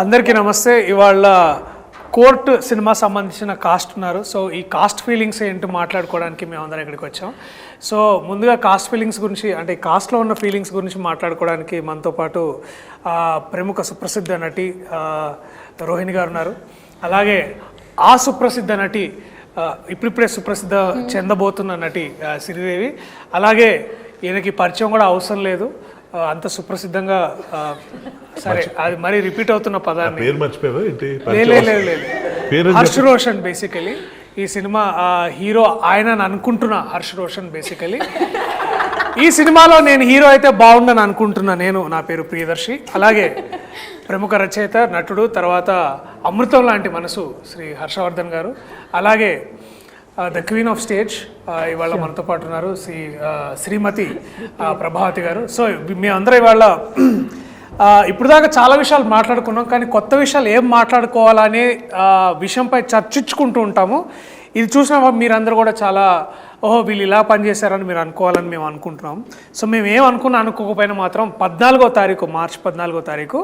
అందరికీ నమస్తే. ఇవాళ కోర్ట్ సినిమా సంబంధించిన కాస్ట్ ఉన్నారు. సో ఈ కాస్ట్ ఫీలింగ్స్ ఏంటి మాట్లాడుకోవడానికి మేము అందరం ఇక్కడికి వచ్చాం. సో ముందుగా కాస్ట్ ఫీలింగ్స్ గురించి అంటే కాస్ట్లో ఉన్న ఫీలింగ్స్ గురించి మాట్లాడుకోవడానికి మనతో పాటు ప్రముఖ సుప్రసిద్ధ నటి రోహిణి గారు ఉన్నారు. అలాగే ఆ సుప్రసిద్ధ నటి ఇప్పుడిప్పుడే సుప్రసిద్ధ చెందబోతున్న నటి శ్రీదేవి అలాగే ఈయనకి పరిచయం కూడా అవసరం లేదు. అంత సుప్రసిద్ధంగా సరే అది మరీ రిపీట్ అవుతున్న పదాన్ని. పేరు మర్చిపోయావా? ఏంటి? లే- లే- లే- లే- లే. పేరు హర్ష్ రోషన్ బేసికలీ ఈ సినిమా హీరో ఆయన అని అనుకుంటున్నా హర్ష్ రోషన్ బేసికలీ ఈ సినిమాలో నేను హీరో అయితే బాగుండని అనుకుంటున్నా నేను నా పేరు ప్రియదర్శి. అలాగే ప్రముఖ రచయిత నటుడు తర్వాత అమృతం లాంటి మనసు శ్రీ హర్షవర్ధన్ గారు. అలాగే ద క్వీన్ ఆఫ్ స్టేజ్ ఇవాళ మనతో పాటు ఉన్నారు శ్రీ ఆ, శ్రీమతి ఆ, ప్రభావతి గారు. సో మేమందరం ఇవాళ ఆ, ఇప్పుడు దాకా చాలా విషయాలు మాట్లాడుకున్నాం కానీ కొత్త విషయాలు ఏం మాట్లాడుకోవాలనే విషయంపై చర్చించుకుంటూ ఉంటాము. ఇది చూసిన మీరందరూ కూడా చాలా ఓహో వీళ్ళు ఇలా పనిచేశారని మీరు అనుకోవాలని మేము అనుకుంటున్నాం. సో మేము ఏం అనుకున్నా అనుకోకపోయినా మాత్రం పద్నాలుగో తారీఖు మార్చ్ పద్నాలుగో తారీఖు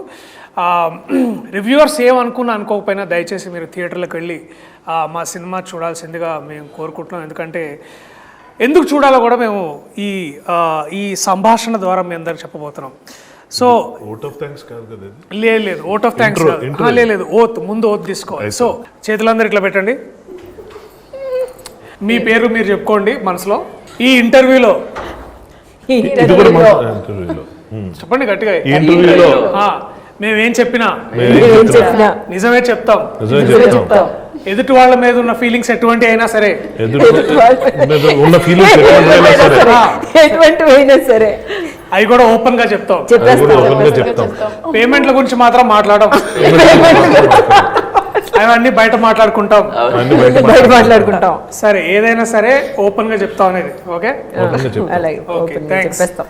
రివ్యూవర్స్ ఏం అనుకున్నా అనుకోకపోయినా దయచేసి మీరు థియేటర్లకు వెళ్ళి మా సినిమా చూడాల్సిందిగా మేము కోరుకుంటున్నాం. ఎందుకంటే ఎందుకు చూడాలో కూడా మేము ఈ ఈ సంభాషణ ద్వారా మీ అందరికి చెప్పబోతున్నాం. సో ఓట్ ఆఫ్ థ్యాంక్స్ కాదు కదా ఇది? లేదు లేదు ఓట్ ఆఫ్ థ్యాంక్స్ లేదు లేదు ఓత్ ముందు ఓత్ తీసుకోవాలి. సో చేతులందరూ ఇట్లా పెట్టండి. మీ పేరు మీరు చెప్పుకోండి మనసులో. ఈ ఇంటర్వ్యూలో. ఇది కూడా మన ఇంటర్వ్యూలో. ఉమ్. చెప్పండి గట్టిగా. ఈ ఇంటర్వ్యూలో. ఆ, మేమేం చెప్పినా? ఏం చెప్పినా. నిజమే చెప్తాం. నిజమే చెప్తాం. ఎదుటి వాళ్ళ మీద ఉన్న ఫీలింగ్స్ ఎటువంటి అయినా సరే. ఎదురు మీద ఉన్న ఫీలింగ్స్ ఎటువంటివైనా సరే. ఎటువంటి అయినా సరే. అవి కూడా ఓపెన్గా చెప్తాం. అది కూడా చెప్పేస్తాం ఓపెన్గా చెప్తాం. పేమెంట్ల గురించి మాత్రం మాట్లాడడం అవన్నీ బయట మాట్లాడుకుంటాం. అన్ని బయట మాట్లాడుకుంటాం. సరే ఏదైనా సరే ఓపెన్గా చెప్తాం అనేది ఓకే? అలాగే ఓపెన్. చెప్పేస్తాం.